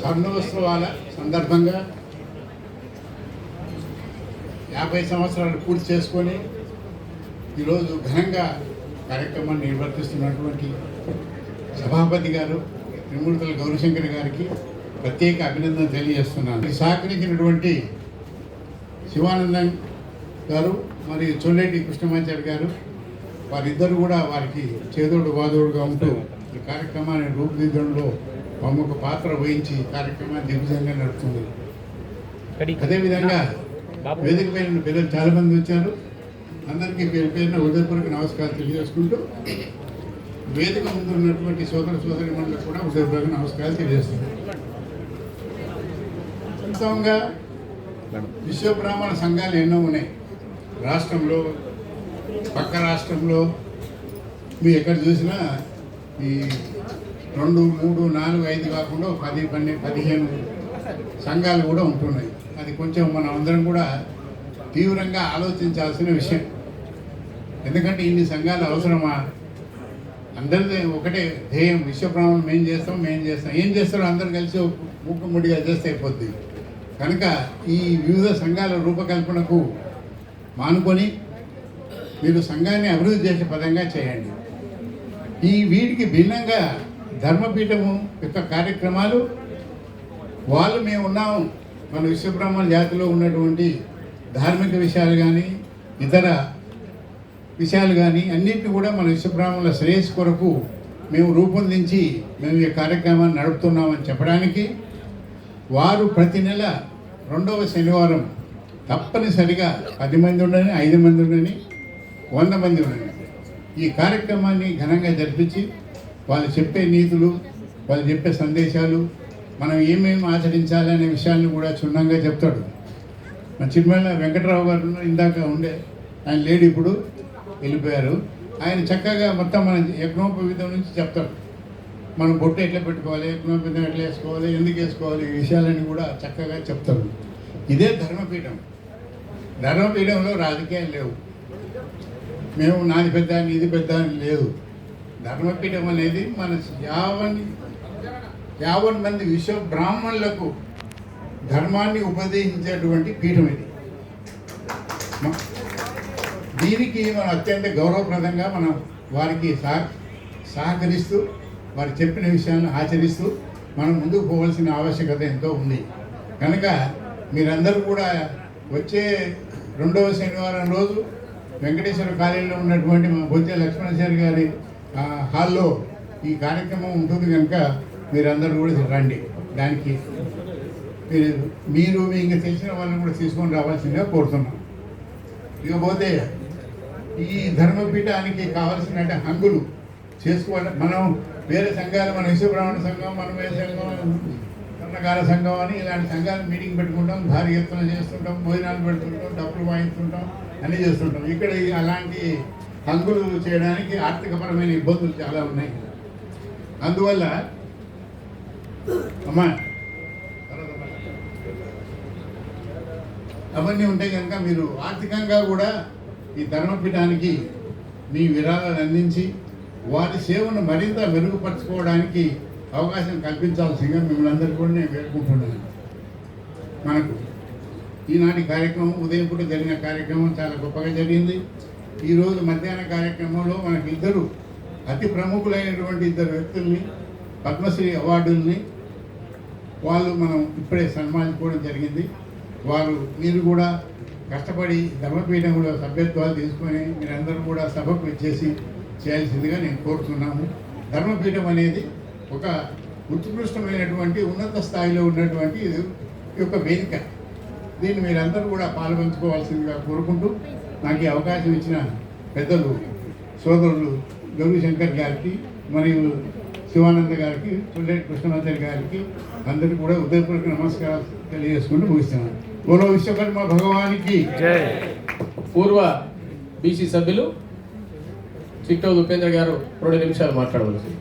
స్వర్ణోత్సవాల సందర్భంగా యాభై సంవత్సరాలు పూర్తి చేసుకొని ఈరోజు ఘనంగా కార్యక్రమాన్ని నిర్వర్తిస్తున్నటువంటి సభాపతి గారు త్రిమూర్తుల గౌరీశంకర్ గారికి ప్రత్యేక అభినందన తెలియజేస్తున్నాను. సహకరించినటువంటి శివానందన్ గారు మరియు చొల్లేటి కృష్ణమాచారి గారు వారిద్దరు కూడా వారికి చేదోడు బాదోడుగా ఉంటూ ఈ కార్యక్రమాన్ని రూపుదిద్దడంలో ప్రముఖ పాత్ర వహించి కార్యక్రమాన్ని దిగ్విజయంగా నడుపుతుంది. అదేవిధంగా వేదిక పైన పిల్లలు చాలా మంది వచ్చారు. అందరికీ పేరు పేరున హృదయపూర్వక నమస్కారాలు తెలియజేసుకుంటూ వేదిక ముందు ఉన్నటువంటి సోదర సోదరి మండలకు కూడా హృదయపూర్వక నమస్కారాలు తెలియజేస్తున్నాను. వాస్తవంగా విశ్వబ్రాహ్మణ సంఘాలు ఎన్నో ఉన్నాయి. రాష్ట్రంలో పక్క రాష్ట్రంలో మీరు ఎక్కడ చూసినా ఈ రెండు మూడు నాలుగు ఐదు కాకుండా పది పన్నెండు పదిహేను సంఘాలు కూడా ఉంటున్నాయి. అది కొంచెం మనం అందరం కూడా తీవ్రంగా ఆలోచించాల్సిన విషయం. ఎందుకంటే ఇన్ని సంఘాలు అవసరమా? అందరిది ఒకటే ధ్యేయం. విశ్వబ్రాహ్మణం మేం చేస్తాం మేం చేస్తాం. ఏం చేస్తారో అందరు కలిసి ముక్కుముడిగా చేస్తే అయిపోద్ది. కనుక ఈ వివిధ సంఘాల రూపకల్పనకు మానుకొని మీరు సంఘాన్ని అభివృద్ధి చేసే పదంగా చేయండి. ఈ వీటికి భిన్నంగా ధర్మపీఠము యొక్క కార్యక్రమాలు వాళ్ళు మేము ఉన్నాము మన విశ్వబ్రహ్మణ జాతిలో ఉన్నటువంటి ధార్మిక విషయాలు కానీ ఇతర విషయాలు కానీ అన్నింటినీ కూడా మన విశ్వబ్రాహ్మణుల శ్రేయస్సు కొరకు మేము రూపొందించి మేము ఈ కార్యక్రమాన్ని నడుపుతున్నామని చెప్పడానికి వారు ప్రతి నెల రెండవ శనివారం తప్పనిసరిగా పది మంది ఉండని ఐదు మంది ఉండని వంద మంది ఉండని ఈ కార్యక్రమాన్ని ఘనంగా జరిపించి వాళ్ళు చెప్పే నీతులు వాళ్ళు చెప్పే సందేశాలు మనం ఏమేమి ఆచరించాలి అనే విషయాన్ని కూడా క్షుణ్ణంగా చెప్తాడు. మన చిరుమల వెంకటరావు గారు ఇందాక ఉండే ఆయన లేడు ఇప్పుడు వెళ్ళిపోయారు. ఆయన చక్కగా మొత్తం మన యజ్ఞోపవిధం నుంచి చెప్తాడు. మనం బొట్టు ఎట్లా పెట్టుకోవాలి యజ్ఞోపవిధం ఎట్లా వేసుకోవాలి ఎందుకు వేసుకోవాలి ఈ విషయాలన్నీ కూడా చక్కగా చెప్తాడు. ఇదే ధర్మపీఠం. ధర్మపీఠంలో రాజకీయాలు లేవు. మేము నాది పెద్ద నీది పెద్ద అని లేదు. ధర్మపీఠం అనేది మన యావన్ యావన్ మంది విశ్వ బ్రాహ్మణులకు ధర్మాన్ని ఉపదేశించేటువంటి పీఠం ఇది. దీనికి మనం అత్యంత గౌరవప్రదంగా మనం వారికి సహ సహకరిస్తూ వారు చెప్పిన విషయాన్ని ఆచరిస్తూ మనం ముందుకు పోవాల్సిన ఆవశ్యకత ఎంతో ఉంది. కనుక మీరందరూ కూడా వచ్చే రెండవ శనివారం రోజు వెంకటేశ్వర కాలేజీలో ఉన్నటువంటి మా బొత్స లక్ష్మణచారి గారి హాల్లో ఈ కార్యక్రమం ఉంటుంది కనుక మీరందరూ కూడా రండి. దానికి మీరు మీరు మీ ఇంకా తెలిసిన వాళ్ళని కూడా తీసుకొని రావాల్సిందిగా కోరుతున్నాం. ఇకపోతే ఈ ధర్మపీఠానికి కావలసిన హంగులు చేసుకోవాలి. మనం వేరే సంఘాలు మన విశ్వబ్రాహ్మణ సంఘం మన వేరే సంఘం స్వర్ణకార సంఘం అని ఇలాంటి సంఘాలు మీటింగ్ పెట్టుకుంటాం. భారీ ఎత్తున చేస్తుంటాం. భోజనాలు పెడుతుంటాం. డబ్బులు వాయిస్తుంటాం. అన్నీ చేస్తుంటాం. ఇక్కడ అలాంటి హంగులు చేయడానికి ఆర్థికపరమైన ఇబ్బందులు చాలా ఉన్నాయి. అందువల్ల అమ్మా అవన్నీ ఉంటాయి కనుక మీరు ఆర్థికంగా కూడా ఈ ధర్మపీఠానికి మీ విరాళాలు అందించి వారి సేవను మరింత మెరుగుపరచుకోవడానికి అవకాశం కల్పించాల్సిందిగా మిమ్మల్ని అందరికీ కూడా నేను వేడుకుంటున్నాను. మనకు ఈనాటి కార్యక్రమం ఉదయం పూట జరిగిన కార్యక్రమం చాలా గొప్పగా జరిగింది. ఈరోజు మధ్యాహ్న కార్యక్రమంలో మనకి ఇద్దరు అతి ప్రముఖులైనటువంటి ఇద్దరు వ్యక్తుల్ని పద్మశ్రీ అవార్డుల్ని వాళ్ళు మనం ఇప్పుడే సన్మానించుకోవడం జరిగింది. వారు మీరు కూడా కష్టపడి ధర్మపీఠంలో సభ్యత్వాలు తీసుకొని మీరందరూ కూడా సభకు వచ్చేసి చేయాల్సిందిగా నేను కోరుతున్నాము. ధర్మపీఠం అనేది ఒక ఉత్కృష్టమైనటువంటి ఉన్నత స్థాయిలో ఉన్నటువంటి ఇది ఈ యొక్క వేదిక. దీన్ని మీరందరూ కూడా పాల్పంచుకోవాల్సిందిగా కోరుకుంటూ నాకు ఈ అవకాశం ఇచ్చిన పెద్దలు సోదరులు గౌరీశంకర్ గారికి మరియు శివానంద గారికి చుల్లేటి కృష్ణమాచారి గారికి అందరికీ కూడా ఉదయపూర్వక నమస్కారాలు తెలియజేసుకుంటూ ముగిస్తున్నాను. బోలో విశ్వకర్మ భగవానికి పూర్వ బీసీ సభ్యులు చిట్టో ఉపేంద్ర గారు రెండు నిమిషాలు మాట్లాడవలసింది.